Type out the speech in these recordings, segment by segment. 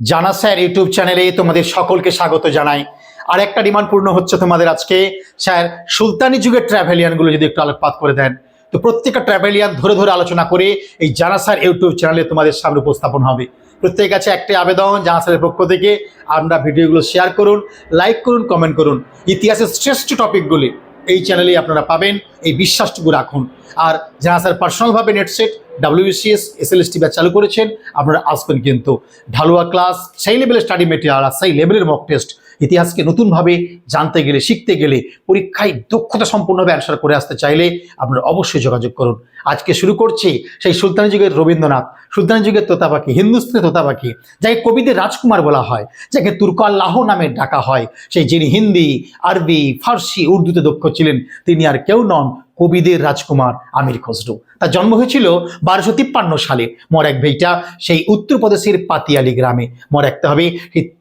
জানা sir, YouTube চ্যানেলে তোমাদের সকলকে স্বাগত জানাই। আর একটা ডিমান্ড পূর্ণ হচ্ছে তোমাদের আজকে। স্যার, সুলতানি যুগের ট্রাভেলিয়ানগুলো যদি একটু আলোকপাত করে দেন। তো প্রত্যেকটা ট্রাভেলিয়ান ধরে ধরে আলোচনা করে এই জানা স্যার ইউটিউব চ্যানেলে তোমাদের সামনে উপস্থাপন হবে। প্রত্যেক কাছে একটি আবেদন, জানা স্যারের পক্ষ থেকে আমরা ভিডিওগুলো শেয়ার করুন, লাইক করুন, কমেন্ট করুন। ইতিহাসের শ্রেষ্ঠ টপিকগুলি এই চ্যানেলেই আপনারা পাবেন। এই বিশ্বাসটুকু রাখুন। আর যারা sir পার্সোনালভাবে net set WBCS S L S T batch চালু করেছেন, আপনারা আসবেন কিন্তু ঢালুয়া ক্লাস সেই লেভেলের স্টাডি মেটেরিয়াল আর সেই লেভেলের মক টেস্ট ইতিহাসকে নতুনভাবে জানতে গেলে, শিখতে গেলে, পরীক্ষায় দক্ষতা সম্পূর্ণভাবে অ্যান্সার করে আসতে চাইলে আপনারা অবশ্যই যোগাযোগ করুন। আজকে শুরু করছি সেই সুলতানি যুগের রবীন্দ্রনাথ, সুলতানি যুগের তোতা পাখি হিন্দুস্তানি তোতা পাখি যাকে কবিদের রাজকুমার বলা হয়, যাকে তুর্ক আল্লাহ নামে ডাকা হয়, সেই যিনি হিন্দি, আরবি, ফার্সি, উর্দুতে দক্ষ ছিলেন, তিনি আর কেউ নন কবিদের রাজকুমার আমির খসরু। তার জন্ম হয়েছিল বারোশো তিপ্পান্ন সালে। মর এক ভাইটা সেই উত্তরপ্রদেশের পাতিয়ালি গ্রামে। মর রাখতে হবে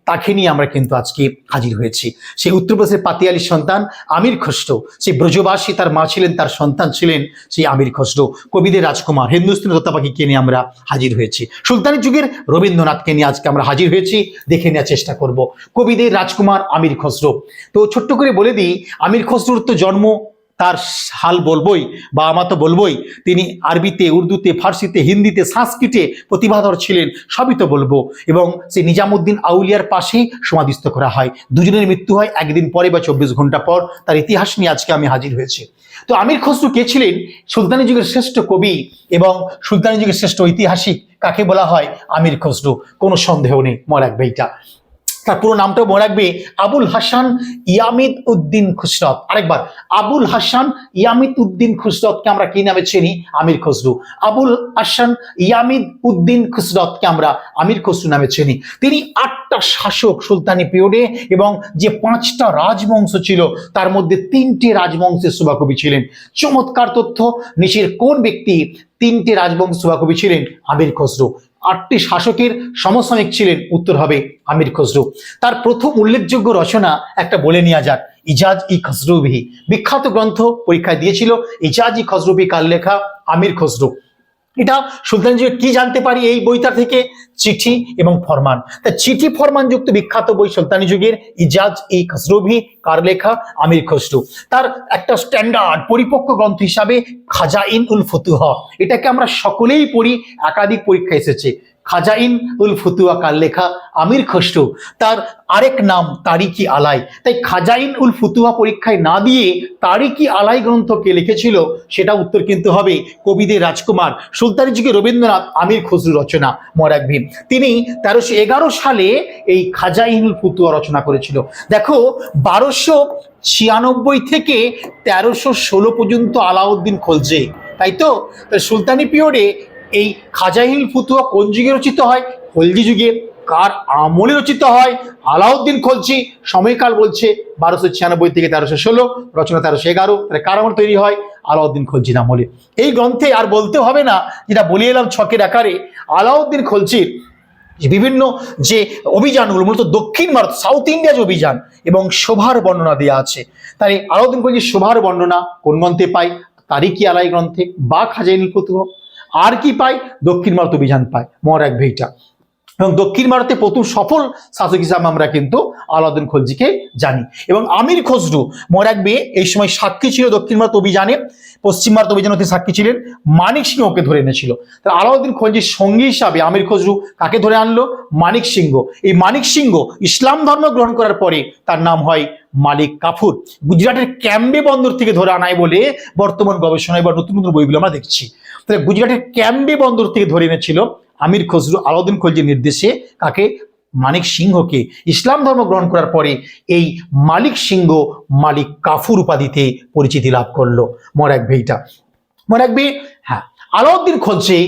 তাকে নিয়ে আমরা কিন্তু আজকে হাজির হয়েছি। সেই উত্তরপ্রদেশের পাতিয়ালির সন্তান আমির খসরু। সেই ব্রজবাসী তার মা ছিলেন, তার সন্তান ছিলেন সেই আমির খসরু। কবিদের রাজকুমার, হিন্দুস্তানি দত্তাপাখিকে নিয়ে আমরা হাজির হয়েছি। সুলতানি যুগের রবীন্দ্রনাথকে নিয়ে আজকে আমরা হাজির হয়েছি, দেখে নেওয়ার চেষ্টা করব। কবিদের রাজকুমার আমির খসরু। তো ছোট্ট করে বলে দিই, আমির খসরুর তো জন্ম তার হাল বলবই বা আমা তো বলবই। তিনি আরবিতে, উর্দুতে, ফার্সিতে, হিন্দিতে, সংস্কৃতে প্রতিভাধর ছিলেন, সবই তো বলব। এবং সেই নিজামুদ্দিন আউলিয়ার পাশেই সমাধিস্থ করা হয়। দুজনের মৃত্যু হয় একদিন পরে বা চব্বিশ ঘণ্টা পর। তার ইতিহাস নিয়ে আজকে আমি হাজির হয়েছি। তো আমির খসরু কে ছিলেন? সুলতানি যুগের শ্রেষ্ঠ কবি এবং সুলতানি যুগের শ্রেষ্ঠ ঐতিহাসিক কাকে বলা হয়? আমির খসরু। কোনো সন্দেহ নেই মর এক বইটা তার পুরো নামটাও মনে রাখবে, আবুল হাসান ইয়ামিদ উদ্দিন খুসরত। আরেকবার, আবুল হাসান ইয়ামিদ উদ্দিন খুসরতকে আমরা কি নামে চিনি? আমির খসরু। আবুল হাসান ইয়ামিদ উদ্দিন খুসরতকে আমরা আমির খসরু নামে চিনি। তিনি আটটা শাসক সুলতানি পিরিয়ডে এবং যে পাঁচটা রাজবংশ ছিল, তার মধ্যে তিনটি রাজবংশের সুভাকবি ছিলেন। চমৎকার তথ্য, নিচের কোন ব্যক্তি তিনটি রাজবংশ সুভাকবি ছিলেন? আমির খসরু। আটটি শাসকের সমসাময়িক ছিলেন, উত্তর হবে আমির খসরু। তার প্রথম উল্লেখযোগ্য রচনা একটা বলে নেওয়া যাক, ইজাজ ই খসরুবিহি। বিখ্যাত গ্রন্থ পরীক্ষায় দিয়েছিল, ইজাজ ই খসরুবি কার লেখা? আমির খসরু। এটা সুলতান যুগে কি জানতে পারি এই বইটা থেকে? চিঠি এবং ফরমান। তা চিঠি ফরমান যুক্ত বিখ্যাত বই সুলতানি যুগের ইজাজ ই খসরুভি, কার লেখা? আমির খসরু। তার একটা স্ট্যান্ডার্ড পরিপক্ক গ্রন্থ হিসাবে খাজাইন উল ফুতুহ। এটাকে আমরা সকলেই পড়ি, একাধিক পরীক্ষা এসেছে। খাজাইন উল ফুতুয়া কার লেখা? আমির খসরু। তার আরেক নাম তারিকি আলাই। তাই খাজাইন উল ফুতুয়া পরীক্ষায় না দিয়ে তারিকি আলাই গ্রন্থ কে লিখেছিল, সেটা উত্তর কিন্তু হবে কবিদের রাজকুমার সুলতানি যুগে রবীন্দ্রনাথ আমির খসরু রচনা মরাকভি তিনি তেরোশো এগারো সালে এই খাজাইনুল ফুতুয়া রচনা করেছিল। দেখো, বারোশো ছিয়ানব্বই থেকে তেরোশো ষোলো পর্যন্ত আলাউদ্দিন খলজে, তাই তা? সুলতানি পিরিয়ডে এই খাজাহিল ফুতুয়া কোন যুগে রচিত হয়? খলজি যুগে। কার আমলে রচিত হয়? আলাউদ্দিন খলজি। সময়কাল বলছে বারোশো ছিয়ানব্বই থেকে তেরোশো ষোলো, রচনা তেরোশো এগারো। তাহলে কার আমল তৈরি হয়? আলাউদ্দিন খলজির আমলে। এই গ্রন্থে আর বলতে হবে না, যেটা বলে এলাম ছকের আকারে, আলাউদ্দিন খলজির বিভিন্ন যে অভিযানগুলো, মূলত দক্ষিণ ভারত, সাউথ ইন্ডিয়া যে অভিযান এবং শোভার বর্ণনা দেওয়া আছে তাই আলাউদ্দিন খলজির শোভার বর্ণনা কোন গ্রন্থে পাই তারিকি আলাই গ্রন্থে বা খাজাইনি কতুহ আর কি পায় দক্ষিণ ভারত অভিযান পায় এক ভেইটা। এবং দক্ষিণ ভারতে প্রথম সফল শাসক হিসাবে আমরা কিন্তু আলাউদ্দিন খলজিকে জানি। এবং আমির খসরু মরাকবে এই সময় সাক্ষী ছিল দক্ষিণ ভারত অভিযানে। পশ্চিম ভারত অভিযানে তিনি সাক্ষী ছিলেন। মানিক সিংহকে ধরে এনেছিল। তাহলে আলাউদ্দিন খলজির সঙ্গী হিসাবে আমির খসরু কাকে ধরে আনলো? মানিক সিংহ। এই মানিক সিংহ ইসলাম ধর্ম গ্রহণ করার পরে তার নাম হয় মালিক কাফুর। গুজরাটের ক্যাম্বে বন্দর থেকে ধরে আনায় বলে বর্তমান গবেষণায় বা নতুন নতুন বইগুলো আমরা দেখছি। তাহলে গুজরাটের ক্যাম্বে বন্দর থেকে ধরে এনেছিল আমির খসরু আলাউদ্দিন খলজির নির্দেশে কাকে? মানিক সিংহকে। ইসলাম ধর্ম গ্রহণ করার পরে এই মালিক সিংহ মালিক কাফুর উপাধিতে পরিচিতি লাভ করল। মরাক ভেইটা মরাক বে হ্যাঁ। আলাউদ্দিন খলজি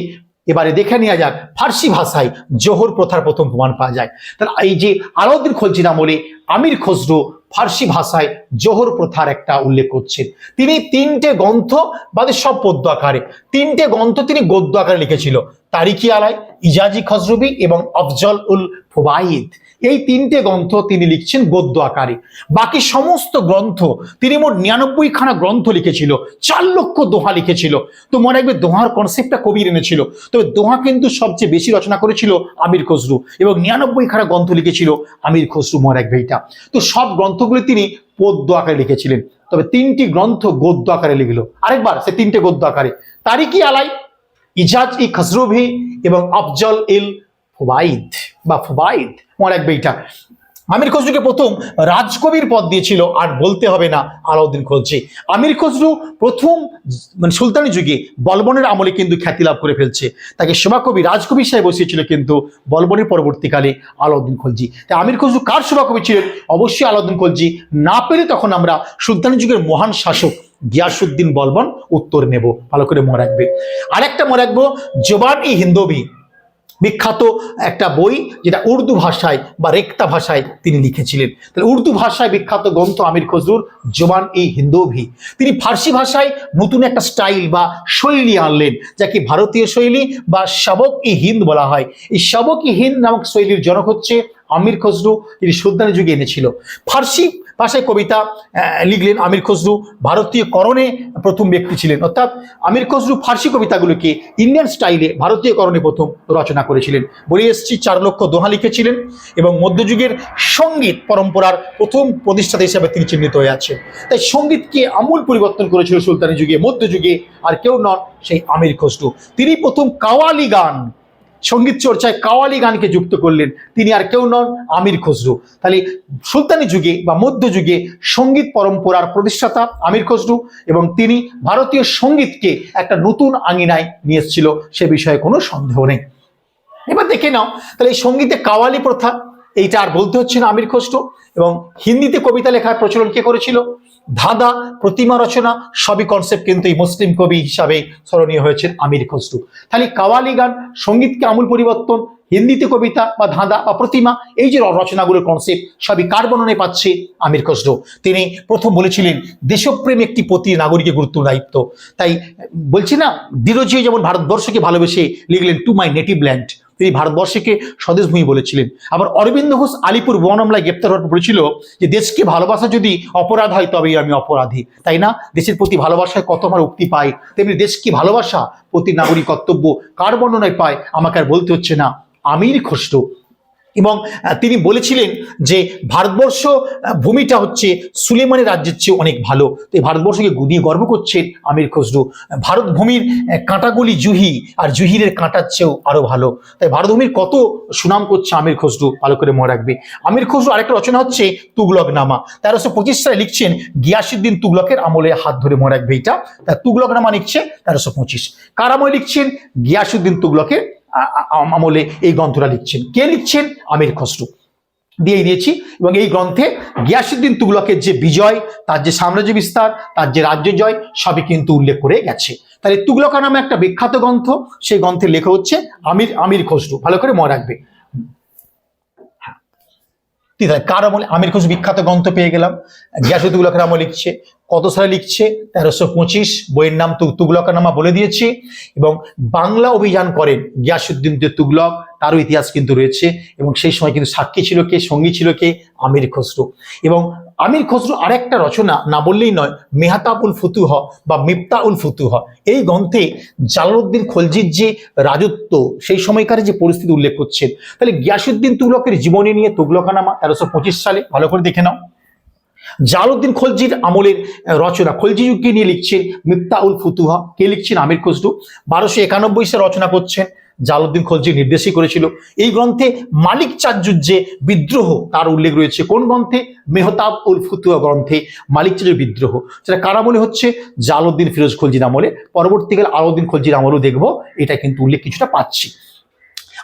এবারে দেখে নেওয়া যাক, ফার্সি ভাষায় জোহর প্রথার প্রথম প্রমাণ পাওয়া যায়। তাহলে এই যে আলাউদ্দিন খলজি নামলে আমির খসরু ফার্সি ভাষায় জোহর প্রথার একটা উল্লেখ করছেন। তিনি তিনটে গ্রন্থ বাদে সব পদ্য আকারে, তিনটে গ্রন্থ তিনি গদ্য আকারে লিখেছিল। তারিকি আলাই ইজাজি খসরুবি এবং আফজল উল ফোবাইদ এই তিনটে গ্রন্থ তিনি লিখছেন গদ্য আকারে। বাকি সমস্ত গ্রন্থ, তিনি মোট নিরানব্বই খানা গ্রন্থ লিখেছিল, চার লক্ষ দোহা লিখেছিল। তো মনে রাখবে, দোহার কনসেপ্টটা কবির এনেছিল। তবে দোহা কিন্তু সবচেয়ে বেশি রচনা করেছিল আমির খসরু এবং নিরানব্বই খানা গ্রন্থ লিখেছিল আমির খসরু, মনে রাখবে এটা তো সব গ্রন্থগুলি তিনি পদ্য আকারে লিখেছিলেন। তবে তিনটি গ্রন্থ গদ্য আকারে লিখলো। আরেকবার, সে তিনটে গদ্য আকারে। তারই কি আলাই, ইজাজ ই খসরুভি এবং আফজল ইল ফুবাইদ, বা ফুবাইদ, মনে রাখবে এটা। আমির খসরুকে প্রথম রাজকবির পদ দিয়েছিল, আর বলতে হবে না আলাউদ্দিন খলজি। আমির খসরু প্রথম মানে সুলতানি যুগে বলবনের আমলে কিন্তু খ্যাতি লাভ করে ফেলছে। তাকে সভাকবি রাজকবি সাহেব বসিয়েছিল কিন্তু বলবনের পরবর্তীকালে আলাউদ্দিন খলজি। তাই আমির খসরু কার সভাকবি ছিলেন? অবশ্যই আলাউদ্দিন খলজি। না পেলে তখন আমরা সুলতানি যুগের মহান শাসক গিয়াসুদ্দিন বলবন উত্তর নেব। ভালো করে মনে রাখবে। আরেকটা মনে রাখব জোবান ই হিন্দবি বিখ্যাত একটা বই যেটা উর্দু ভাষায় বা রেক্তা ভাষায় তিনি লিখেছিলেন। তাহলে উর্দু ভাষায় বিখ্যাত গ্রন্থ আমির খসরুর জোবান ই হিন্দোভি। তিনি ফার্সি ভাষায় নতুন একটা স্টাইল বা শৈলী আনলেন, যাকে ভারতীয় শৈলী বা শাবক ই হিন্দ বলা হয়। এই শাবক ই হিন্দ নামক শৈলীর জনক হচ্ছে আমির খসরু তিনি সুলতানি যুগে এনেছিল। ফার্সি ভাষায় কবিতা লিখলেন আমির খসরু। ভারতীয় করণে প্রথম ব্যক্তি ছিলেন। অর্থাৎ আমির খসরু ফার্সি কবিতাগুলোকে ইন্ডিয়ান স্টাইলে ভারতীয় করণে প্রথম রচনা করেছিলেন। বলে এসছি, চার লক্ষ দোহা লিখেছিলেন এবং মধ্যযুগের সংগীত পরম্পরার প্রথম প্রতিষ্ঠাতা হিসেবে তিনি চিহ্নিত হয়ে আছেন। তাই সঙ্গীতকে আমূল পরিবর্তন করেছিল সুলতানি যুগে, মধ্যযুগে আর কেউ নন সেই আমির খসরু। তিনি প্রথম কাওয়ালি গান সংগীত চর্চায় কাওয়ালি গানকে যুক্ত করলেন। তিনি আর কেউ নন আমির খসরু। তাহলে সুলতানি যুগে বা মধ্যযুগে সংগীত পরম্পরার প্রতিষ্ঠাতা আমির খসরু এবং তিনি ভারতীয় সঙ্গীতকে একটা নতুন আঙিনায় নিয়ে এসেছিল, সে বিষয়ে কোনো সন্দেহ নেই। এবার দেখে নাও, তাহলে এই সঙ্গীতে কাওয়ালি প্রথা, এইটা আর বলতে হচ্ছে না আমির খসরু এবং হিন্দিতে কবিতা লেখার প্রচলন কে করেছিল? ধাঁধা, প্রতিমা রচনা, সবই কনসেপ্ট কিন্তু এই মুসলিম কবি হিসাবে স্মরণীয় হয়েছেন আমির খসরু। তাহলে কাওয়ালি গান সঙ্গীতকে আমূল পরিবর্তন, হিন্দিতে কবিতা বা ধাঁধা বা প্রতিমা, এই যে রচনাগুলোর কনসেপ্ট সবই কার বর্ণনে পাচ্ছে আমির খসরু? তিনি প্রথম বলেছিলেন, দেশপ্রেম একটি প্রতি নাগরিকের গুরুত্ব দায়িত্ব। তাই বলছি না ডিরোজিও যেমন ভারতবর্ষকে ভালোবেসে লিখলেন টু মাই নেটিভ ল্যান্ড তিনি ভারতবর্ষকে স্বদেশভূমি বলেছিলেন। আবার অরবিন্দ ঘোষ আলিপুর বন আমলায় গ্রেপ্তার হওয়ার বলেছিল যে, দেশকে ভালোবাসা যদি অপরাধ হয়, তবেই আমি অপরাধী। তাই না? দেশের প্রতি ভালোবাসায় কত আমার উক্তি পাই তেমনি দেশকে ভালোবাসা প্রতি নাগরিক কর্তব্য কার বর্ণনায় পায়, আমাকে আর বলতে হচ্ছে না। আমির খসরু। এবং তিনি বলেছিলেন যে ভারতবর্ষ ভূমিটা হচ্ছে সুলেমানের রাজ্যের চেয়ে অনেক ভালো। তো এই ভারতবর্ষকে গুনিয়ে গর্ব করছেন আমির খসরু। ভারত ভূমির কাঁটাগুলি জুহি আর জুহিরের কাঁটার চেয়েও আরও ভালো। তাই ভারতভূমির কত সুনাম করছে আমির খসরু, ভালো করে মনে রাখবে। আমির খসরু আরেকটা রচনা হচ্ছে তুগলক নামা তেরোশো পঁচিশ সালে লিখছেন, গিয়াসুদ্দিন তুগলকের আমলে হাত ধরে মনে রাখবে এটা। তার তুগলক নামা লিখছে তেরোশো পঁচিশ। কার আমলে লিখছেন? গিয়াসুদ্দিন তুগলকের আমলে এই গ্রন্থটা লিখছেন। কে লিখছেন? আমির খসরু। দিয়ে দিয়েছি। এবং এই গ্রন্থে গিয়াসুদ্দিন তুগলকের যে বিজয়, তার যে সাম্রাজ্য বিস্তার, তার যে রাজ্য জয়, সবই কিন্তু উল্লেখ করে গেছে। তাহলে তুগলকা নামে একটা বিখ্যাত গ্রন্থ, সেই গ্রন্থের লেখা হচ্ছে আমির আমির খসরু। ভালো করে মনে রাখবে। ঠিক কার আমলে আমির খসরু বিখ্যাত গ্রন্থ পেয়ে গেলাম। গিয়াসুদ্দিন তুগলকের আমল লিখছে। কত সালে লিখছে? তেরোশো পঁচিশ, বইয়ের নাম তু- তুগলকের নামা বলে দিয়েছি এবং বাংলা অভিযান করেন গিয়াসুদ্দিন যে তুগলক, তারও ইতিহাস কিন্তু রয়েছে এবং সেই সময় কিন্তু সাক্ষী ছিল কে, সঙ্গী ছিল কে? আমির খসরু। এবং আমির খসরু আরেকটা রচনা না বললেই নয়, মেহাতাবুল ফুতুহ বা মিফতাউল ফুতুহ। এই গ্রন্থে জালালউদ্দিন খলজির যে রাজত্ব, সেই সময়কার যে পরিস্থিতি উল্লেখ করছেন। তাহলে গিয়াসুদ্দিন তুগলকের জীবনী নিয়ে তুগলকানামা তেরোশো সালে, ভালো করে দেখে নাও। জালালউদ্দিন খলজির আমলের রচনা। খলজি যুগকে নিয়ে লিখছেন মিফতাউল ফুতুহা। কে লিখছেন? আমির খসরু। বারোশো একানব্বই সালে রচনা করছেন জালালউদ্দিন খলজি, নির্দেশই করেছিল। এই গ্রন্থে মালিক চার্জুর যে বিদ্রোহ, তার উল্লেখ রয়েছে। কোন গ্রন্থে? মেহতাব উল ফুতুয়া গ্রন্থে মালিক চার্জুর বিদ্রোহ। সেটা কারা মনে হচ্ছে? জালালউদ্দিন ফিরোজ খলজির আমলে। পরবর্তীকালে আলাউদ্দিন খলজির আমলেও দেখব, এটা কিন্তু উল্লেখ কিছুটা পাচ্ছি।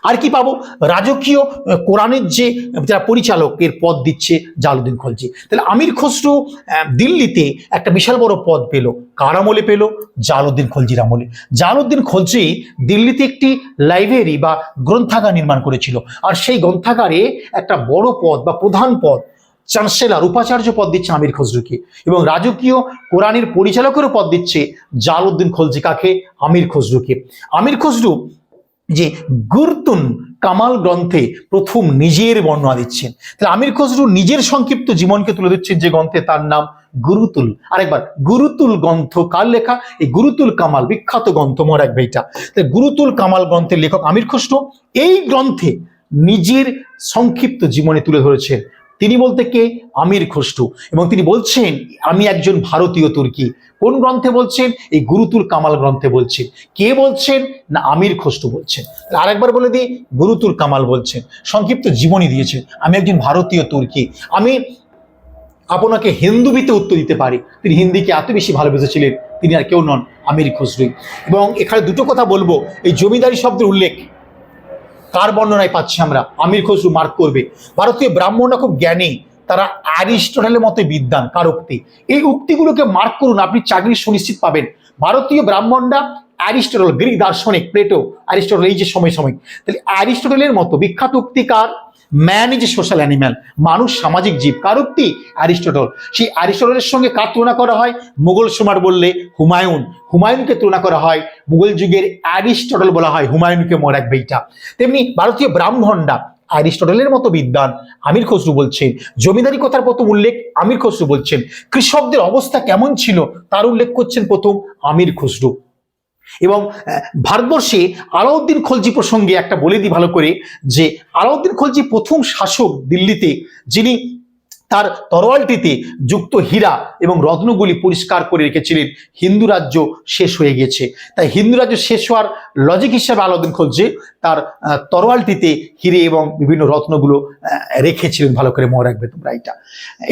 আর কি পাবো? রাজকীয় কোরআনের যে যারা পরিচালক, এর পদ দিচ্ছে জালুদ্দিন খলজি। তাহলে আমির খসরু দিল্লিতে একটা বিশাল বড় পদ পেল। কার আমলে পেল? জালুদ্দিন খলজির আমলে। জালুদ্দিন খলজি দিল্লিতে একটি লাইব্রেরি বা গ্রন্থাগার নির্মাণ করেছিল। আর সেই গ্রন্থাগারে একটা বড় পদ বা প্রধান পদ চ্যান্সেলার উপাচার্য পদ দিচ্ছে আমির খসরুকে। এবং রাজকীয়, কোরআনের পরিচালকেরও পদ দিচ্ছে জালুদ্দিন খলজি, কাকে? আমির খসরুকে। আমির খসরু যে গুরতুন কামাল গ্রন্থে প্রথম নিজের বর্ণনা দিচ্ছেন। তাহলে আমির খসরু নিজের সংক্ষিপ্ত জীবনকে তুলে দিচ্ছেন যে গ্রন্থে তার নাম গুরুতুল। আরেকবার, গুরুতুল গ্রন্থ কার লেখা? এই গুরুতুল কামাল, বিখ্যাত গ্রন্থ মোর এক তাহলে গুরুতুল কামাল গ্রন্থের লেখক আমির খসরু এই গ্রন্থে নিজের সংক্ষিপ্ত জীবনে তুলে ধরেছেন। তিনি বলতে কে? আমির খসরু। এবং তিনি বলছেন, আমি একজন ভারতীয় তুর্কি। কোন গ্রন্থে বলছেন? এই গুরুতুল কামাল গ্রন্থে বলছেন কে বলছেন? না, আমির খসরু বলছেন। তাহলে আরেকবার বলে দিই, গুরুতুল কামাল বলছেন। সংক্ষিপ্ত জীবনী দিয়েছেন। আমি একজন ভারতীয় তুর্কি। আমি আপনাকে হিন্দুবিতে উত্তর দিতে পারি। তিনি হিন্দিকে এত বেশি ভালোবেসেছিলেন। তিনি আর কেউ নন, আমির খসরুই। এবং এখানে দুটো কথা বলব। এই জমিদারি শব্দের উল্লেখ। কার বর্ণনায় পাচ্ছি আমরা? আমির খসরু মার্ক করবে। ভারতীয় ব্রাহ্মণরা খুব জ্ঞানী। তারা অ্যারিস্টটলের মতে বিদ্যান কার উক্তি এই উক্তিগুলোকে মার্ক করুন, আপনি চাকরি সুনিশ্চিত পাবেন। ভারতীয় ব্রাহ্মণরা অ্যারিস্টটল, গ্রিক দার্শনিক, প্লেটো, অ্যারিস্টটল, এই যে সময় সময় তাহলে অ্যারিস্টটলের মতো বিখ্যাত উক্তি কার? Man is a social animal মানুষ সামাজিক জীব। কার উক্তি? অ্যারিস্টটল। সেই অ্যারিস্টটলের সঙ্গে কার তুলনা করা হয়? মুঘল সম্রাট বললে হুমায়ুন। হুমায়ুনকে তুলনা করা হয়, মুঘল যুগের অ্যারিস্টটল বলা হয়, হুমায়ুনকে মনে এক বইটা। তেমনি ভারতীয় ব্রাহ্মণরা অ্যারিস্টটলের মতো বিদ্যান আমির খসরু বলছেন। জমিদারি কথার প্রথম উল্লেখ আমির খসরু বলছেন। কৃষকদের অবস্থা কেমন ছিল? তার উল্লেখ করছেন প্রথম আমির খসরু। এবং ভারতবর্ষে আলাউদ্দিন খলজি প্রসঙ্গে একটা বলে দিই ভালো করে যে, আলাউদ্দিন খলজি প্রথম শাসক দিল্লিতে, যিনি তার তরোয়ালটিতে যুক্ত হীরা এবং রত্নগুলি পরিষ্কার করে রেখেছিলেন, হিন্দু রাজ্য শেষ হয়ে গেছে। তাই হিন্দু রাজ্য শেষ হওয়ার লজিক হিসাবে আলাউদ্দিন খলজি তার তরোয়ালটিতে হিরে এবং বিভিন্ন রত্নগুলো রেখেছিলেন, ভালো করে মনে রাখবে তোমরা এটা।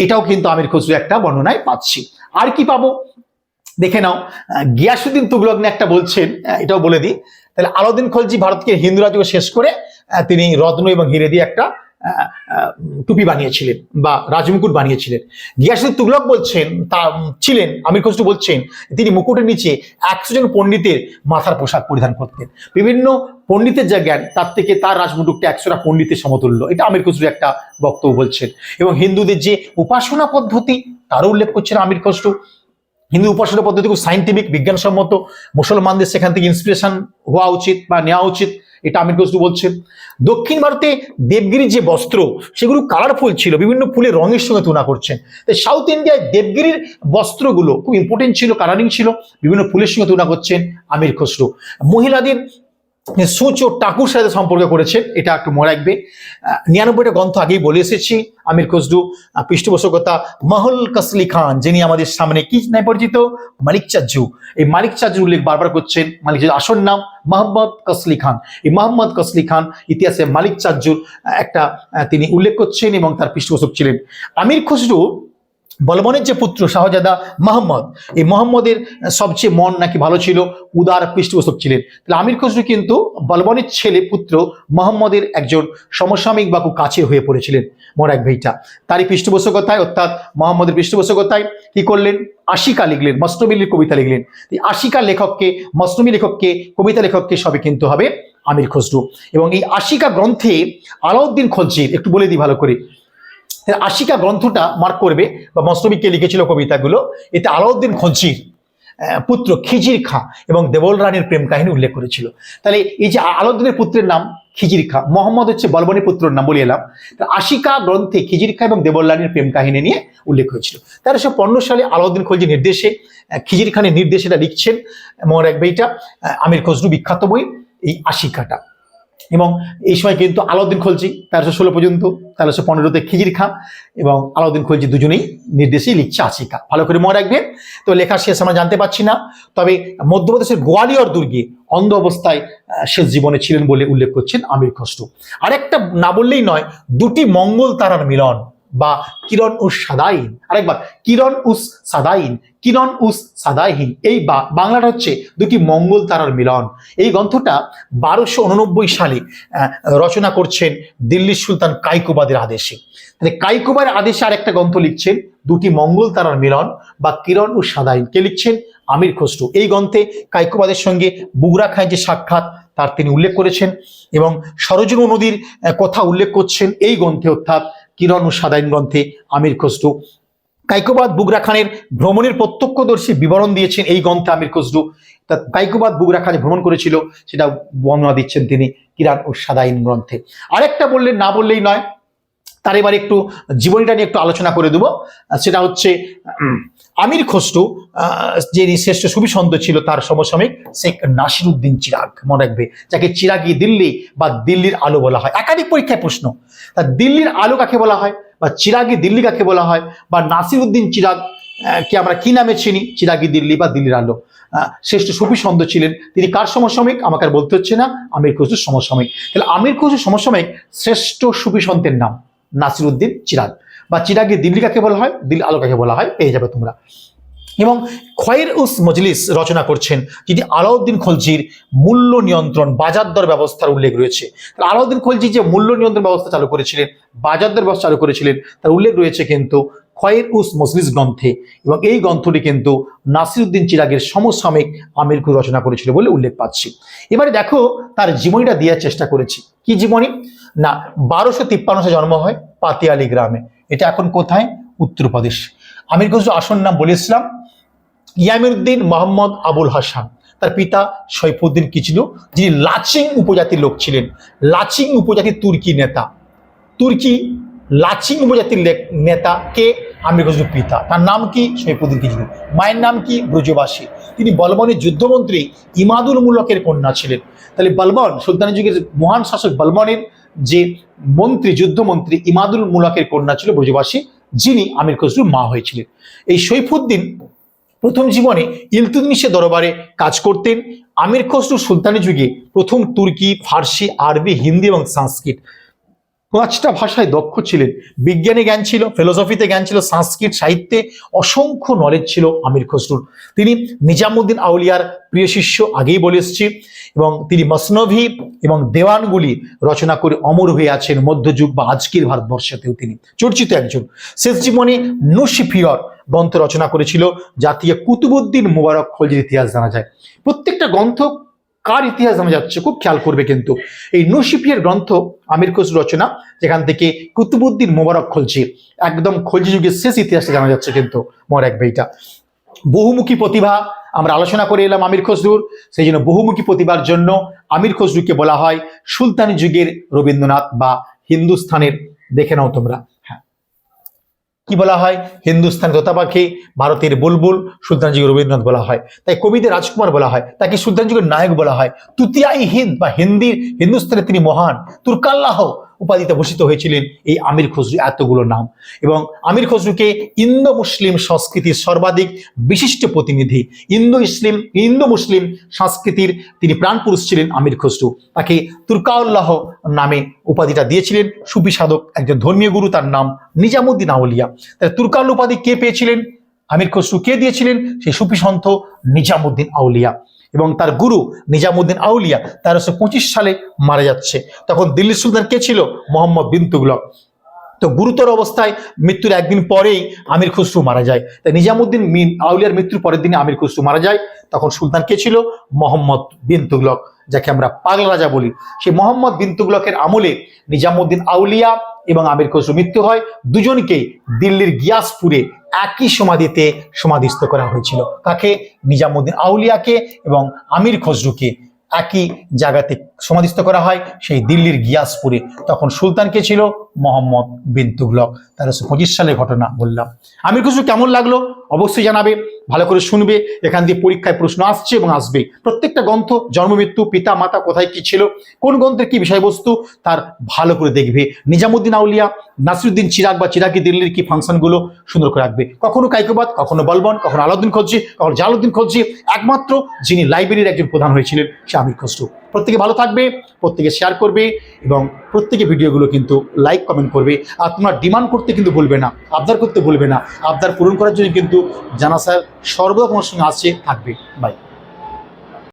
এটাও কিন্তু আমির খসরু একটা বর্ণনায় পাচ্ছি। আর কি পাবো? দেখে নাও। গিয়াসুদ্দিন তুগলক নিয়ে একটা বলছেন এটাও বলে দিই। তাহলে আলাউদ্দিন খলজি ভারতকে হিন্দু রাজ্যকে শেষ করে তিনি রত্ন এবং হিরে দিয়ে একটা টুপি বানিয়েছিলেন বা রাজমুকুট বানিয়েছিলেন। গিয়াসুদ্দিন তুগলক বলছেন, তা ছিলেন, আমির খসরু বলছেন, তিনি মুকুটের নিচে একশো জন পণ্ডিতের মাথার পোশাক পরিধান করতেন। বিভিন্ন পণ্ডিতের যা জ্ঞান, তার থেকে তার রাজমুকুটটা একশোটা পণ্ডিতের সমতুল্য। এটা আমির খসরু একটা বক্তব্য বলছেন। এবং হিন্দুদের যে উপাসনা পদ্ধতি, তারও উল্লেখ করছেন আমির খসরু। হিন্দু উপাসনা পদ্ধতি খুব সাইন্টিফিক বিজ্ঞানসম্মত। মুসলমানদের সেখান থেকে ইন্সপিরেশন হওয়া উচিত বা নেওয়া উচিত, এটা আমির খসরু বলছেন। দক্ষিণ ভারতে দেবগিরির যে বস্ত্র, সেগুলো কালারফুল ছিল, বিভিন্ন ফুলের রঙের সঙ্গে তুলনা করছেন। তাই সাউথ ইন্ডিয়ায় দেবগিরির বস্ত্রগুলো খুব ইম্পর্টেন্ট ছিল কালারিং ছিল, বিভিন্ন ফুলের সঙ্গে তুলনা করছেন আমির খসরু। মহিলাদের সূচ ও টাকুর সাথে সম্পর্ক করেছেন এটা একটু মনে রাখবে। নিরানব্বইটা গ্রন্থ আগেই বলে এসেছি। আমির খসরু পৃষ্ঠপোষকতা মহল কসলি খান, যিনি আমাদের সামনে কি নাই পরিচিত? মালিক চাজ্জু এই মালিক চাজ্জুর উল্লেখ বারবার করছেন। মালিক চাজ্জুর আসল নাম মোহাম্মদ কসলি খান। এই মোহাম্মদ কসলি খান ইতিহাসে মালিক চাজ্জুর একটা তিনি উল্লেখ করছেন এবং তার পৃষ্ঠপোষক ছিলেন। আমির খসরু বলবনের যে পুত্র শাহজাদা মোহাম্মদ, এই মোহাম্মদের সবচেয়ে মন নাকি ভালো ছিল? উদার পৃষ্ঠপোষক ছিলেন। তাহলে আমির খসরু কিন্তু বলবনের ছেলে পুত্র মোহাম্মদের একজন সমসাময়িক বা খুব কাছে হয়ে পড়েছিলেন, মোর এক ভাইটা। তারই পৃষ্ঠপোষকতায়, অর্থাৎ মোহাম্মদের পৃষ্ঠপোষকতায় কি করলেন? আশিকা লিখলেন মস্তমিলির কবিতা লিখলেন। এই আশিকা লেখককে মস্তমি লেখককে, কবিতা লেখককে সবে কিন্তু হবে আমির খসরু। এবং এই আশিকা গ্রন্থে আলাউদ্দিন খলজির একটু বলে দিই ভালো করে আশিকা গ্রন্থটা মার্ক করবে বা মস্তবিককে লিখেছিল কবিতাগুলো। এতে আলাউদ্দিন খলজির আহ, পুত্র খিজির খাঁ এবং দেবল রানীর প্রেম কাহিনী উল্লেখ করেছিল। তাহলে এই যে আলাউদ্দিনের পুত্রের নাম খিজির খাঁ মোহাম্মদ হচ্ছে বলবনের পুত্রের নাম বলে এলাম। তা আশিকা গ্রন্থে খিজির খাঁ এবং দেবল রানীর প্রেম কাহিনী নিয়ে উল্লেখ হয়েছিল। তেরোশো পনেরো সালে আলাউদ্দিন খলজি নির্দেশে খিজির খানের নির্দেশে এটা লিখছেন। মোর এক বইটা আমির খসরু বিখ্যাত বই এই আশিকাটা। এবং এই সময় কিন্তু আলাউদ্দিন খলজি তেরোশো ষোলো পর্যন্ত, তেরোশো পনেরোতে খিজির খাঁ এবং আলাউদ্দিন খলজি দুজনেই নির্দেশেই লিখছে আশিকা। ভালো করে মনে রাখবেন, তো লেখার শেষ আমরা জানতে পারছি না, তবে মধ্যপ্রদেশের গোয়ালিয়র দুর্গে অন্ধ অবস্থায় শেষ জীবনে ছিলেন বলে উল্লেখ করছেন আমির খসরু। আরেকটা না বললেই নয়, দুটি মঙ্গল তারার মিলন। বা কিরণ উস সাদাইন। আরেকবার, কিরণ উস সাদাইন, কিরণ উস সাদাইহীন। এই বাংলাটা হচ্ছে দুটি মঙ্গল তারার মিলন। এই গ্রন্থটা বারোশো উননব্বই সালে রচনা করছেন দিল্লির সুলতান কাইকুবাদের আদেশে। তাহলে কাইকুবার আদেশে আরেকটা গ্রন্থ লিখছেন, দুটি মঙ্গল তারার মিলন বা কিরণ ও সাদাইন। কে লিখছেন? আমির খসরু। এই গ্রন্থে কাইকুবাদের সঙ্গে বুগরা খাঁয় যে সাক্ষাৎ, তার তিনি উল্লেখ করেছেন এবং সরজনু নদীর কথা উল্লেখ করছেন। এই গ্রন্থে অর্থাৎ কিরণ ও সাদাইন গ্রন্থে আমির খসরু। কাইকোবাদ বুগরা খানের ভ্রমণের প্রত্যক্ষদর্শী বিবরণ দিয়েছেন এই গ্রন্থে আমির খসরু। তা কাইকোবাদ বুগরা খানে ভ্রমণ করেছিল, সেটা বর্ণনা দিচ্ছেন তিনি কিরান ও সাদাইন গ্রন্থে। আরেকটা বললেন, না বললেই নয় তার এবার একটু জীবনীটা নিয়ে একটু আলোচনা করে দেবো। সেটা হচ্ছে আমির খসরু যিনি শ্রেষ্ঠ সুবিসন্ত ছিল তার সমসাময়িক শেখ নাসিরুদ্দিন চিরাগ মনে রাখবে যাকে চিরাগি দিল্লি বা দিল্লির আলো বলা হয়। একাধিক পরীক্ষায় প্রশ্ন তা দিল্লির আলো কাকে বলা হয় বা চিরাগি দিল্লি কাকে বলা হয় বা নাসিরুদ্দিন চিরাগ আহ, কে আমরা কি নামে চিনি? চিরাগি দিল্লি বা দিল্লির আলো। শ্রেষ্ঠ সুফিসন্ত ছিলেন। তিনি কার সমসাময়িক? আমাকে আর বলতে হচ্ছে না আমির খসরুর সমসাময়িক। তাহলে আমির খসরুর সমসাময়িক শ্রেষ্ঠ সুফিসন্তের নাম? নাসিরুদ্দিন চিরাগ। বা চিরাগে দিল্লি কাকে বলা হয়? দিল আলো কাকে বলা হয়? পেয়ে যাবে তোমরা। এবং খয়ের উস মজলিস রচনা করছেন যেটি আলাউদ্দিন খলজির মূল্য নিয়ন্ত্রণ বাজার দর ব্যবস্থার উল্লেখ রয়েছে। তাহলে আলাউদ্দিন খলজি যে মূল্য নিয়ন্ত্রণ ব্যবস্থা চালু করেছিলেন, বাজার দর ব্যবস্থা চালু করেছিলেন, তার উল্লেখ রয়েছে কিন্তু খয়ের উস মজলিস গ্রন্থে এবং এই গ্রন্থটি কিন্তু নাসিরুদ্দিন চিরাগের সমসাময়িক আমির খুর রচনা করেছিল বলে উল্লেখ পাচ্ছি। এবারে দেখো তার জীবনীটা দেওয়ার চেষ্টা করেছি। কি জীবনী? না, বারোশো তিপ্পান্ন জন্ম হয় পাতিয়ালি গ্রামে। এটা এখন কোথায়? উত্তরপ্রদেশ আমির খসরু আসন নাম বলেছিলাম ইয়ামিরুদ্দিন মোহাম্মদ আবুল হাসান। তার পিতা সৈফুদ্দিন কিচলু যিনি লাচিং উপজাতির লোক ছিলেন। লাচিং উপজাতির তুর্কি নেতা। তুর্কি লাচিং উপজাতির নেতা কে? আমির খসরুর পিতা। তার নাম কি? সৈফুদ্দিন কিচলু মায়ের নাম কি? ব্রজবাসী। তিনি বলবনের যুদ্ধমন্ত্রী ইমাদুল মুলকের কন্যা ছিলেন। তাহলে বলবন, সুলতানি যুগের মহান শাসক বলবনের যে মন্ত্রী, যুদ্ধমন্ত্রী ইমাদুল মুলকের কন্যা ছিল ব্রজবাসী, যিনি আমির খসরুর মা হয়েছিলেন। এই সৈফুদ্দিন প্রথম জীবনে ইলতুতমিশের দরবারে কাজ করতেন। আমির খসরু সুলতানি যুগে প্রথম তুর্কি, ফার্সি, আরবি, হিন্দি এবং সংস্কৃত। পাঁচটা ভাষায় দক্ষ ছিলেন। বিজ্ঞানে জ্ঞান ছিল ফিলোসফিতে জ্ঞান ছিল, সংস্কৃত সাহিত্যে অসংখ্য নলেজ ছিল আমির খসরুর। তিনি নিজামুদ্দিন আউলিয়ার প্রিয় শিষ্য আগেই বলে এসেছি এবং তিনি মসনভি এবং দেওয়ানগুলি রচনা করে অমর হয়ে আছেন মধ্যযুগ বা আজকের ভারতবর্ষেতেও তিনি। চর্চিত একজন। শেষ জীবনে নুশিফিয়র গ্রন্থ রচনা করেছিল জাতীয় কুতুবুদ্দিন মুবারক খলজির ইতিহাস জানা যায়। প্রত্যেকটা গ্রন্থ কার ইতিহাস জানা যাচ্ছে খুব খেয়াল করবে কিন্তু। এই নুশিফিয়ার গ্রন্থ আমির খসরু রচনা, যেখান থেকে কুতুবুদ্দিন মোবারক খলজি একদম খলজি যুগের শেষ ইতিহাসটা জানা যাচ্ছে কিন্তু মনে রাখবে এটা বহুমুখী প্রতিভা আমরা আলোচনা করে এলাম আমির খসরুর। সেই জন্য বহুমুখী প্রতিভার জন্য আমির খসরুকে বলা হয় সুলতানি যুগের রবীন্দ্রনাথ বা হিন্দুস্থানের। দেখে নাও তোমরা। কি বলা হয়? হিন্দুস্তান তোতা পাখি ভারতের বুলবুল সুলতান রবীন্দ্রনাথ বলা হয়। তাই কবিদের রাজকুমার বলা হয়, তাকে সুলতান নায়ক বলা হয়। তুতিয়াই হিন্দ বা হিন্দির হিন্দুস্তানে তিনি মহান। তুর্কাল্লাহ উপাধিতে ভূষিত হয়েছিলেন এই আমির খসরু এতগুলো নাম। এবং আমির খসরুকে ইন্দো মুসলিম সংস্কৃতির সর্বাধিক বিশিষ্ট প্রতিনিধি। ইন্দো ইসলিম ইন্দো মুসলিম সংস্কৃতির তিনি প্রাণপুরুষ ছিলেন আমির খসরু তাকে তুর্কাউল্লাহ নামে উপাধিটা দিয়েছিলেন। সুফি সাধক, একজন ধর্মীয় গুরু, তার নাম নিজামুদ্দিন আউলিয়া। তাই তুর্কাল উপাধি কে পেয়েছিলেন? আমির খসরু কে দিয়েছিলেন? সেই সুফি সন্ত নিজামুদ্দিন আউলিয়া। এবং তার গুরু নিজামুদ্দিন আউলিয়া তেরোশো পঁচিশ সালে মারা যাচ্ছে। তখন দিল্লি সুলতান কে ছিল? মোহাম্মদ বিন তুগলক। তো গুরুতর অবস্থায় মৃত্যুর একদিন পরেই আমির খসরু মারা যায়। তাই নিজামুদ্দিন মিন- আউলিয়ার মৃত্যুর পরের দিনে আমির খসরু মারা যায়। তখন সুলতান কে ছিল? মোহাম্মদ বিন তুগলক, যাকে আমরা পাগল রাজা বলি। সেই মোহাম্মদ বিন তুগলকের আমলে নিজামুদ্দিন আউলিয়া এবং আমির খসরু মৃত্যু হয়। দুজনকে দিল্লির গিয়াসপুরে একই সমাধিতে সমাধিস্থ করা হয়েছিল। তাকে নিজামুদ্দিন আউলিয়াকে এবং আমির খসরুকে একই জায়গাতে সমাধিস্থ করা হয়, সেই দিল্লির গিয়াসপুরে। তখন সুলতানকে ছিল? মোহাম্মদ বিন তুগলক তেরোশো পঁচিশ সালের ঘটনা বললাম। আমির খসরু কেমন লাগল? অবশ্যই জানাবে, ভালো করে শুনবে। এখান দিয়ে পরীক্ষায় প্রশ্ন আসছে এবং আসবে। প্রত্যেকটা গ্রন্থ জন্মমৃত্যু পিতা, মাতা কোথায় কি ছিল, কোন গ্রন্থের কি বিষয়বস্তু, তার ভালো করে দেখবে। নিজামুদ্দিন আউলিয়া, নাসিরুদ্দিন চিরাগ বা চিরাগি দিল্লির কি ফাংশনগুলো সুন্দর করে রাখবে। কখনো কাইকোবাদ কখনো বলবন, কখনো আলাউদ্দিন খলজি কখনো জালাউদ্দিন খলজি একমাত্র যিনি লাইব্রেরির একজন প্রধান হয়েছিলেন, সে আমির খসরু। প্রত্যেকে ভালো থাকবে, প্রত্যেকে শেয়ার করবে এবং প্রত্যেকে ভিডিওগুলো কিন্তু লাইক কমেন্ট করবে। আর তোমরা ডিমান্ড করতে কিন্তু বলবে না, আবদার করতে বলবে না। আবদার পূরণ করার জন্য কিন্তু জানা স্যার সর্বদা তোমার সঙ্গে আসছে, থাকবে। বাই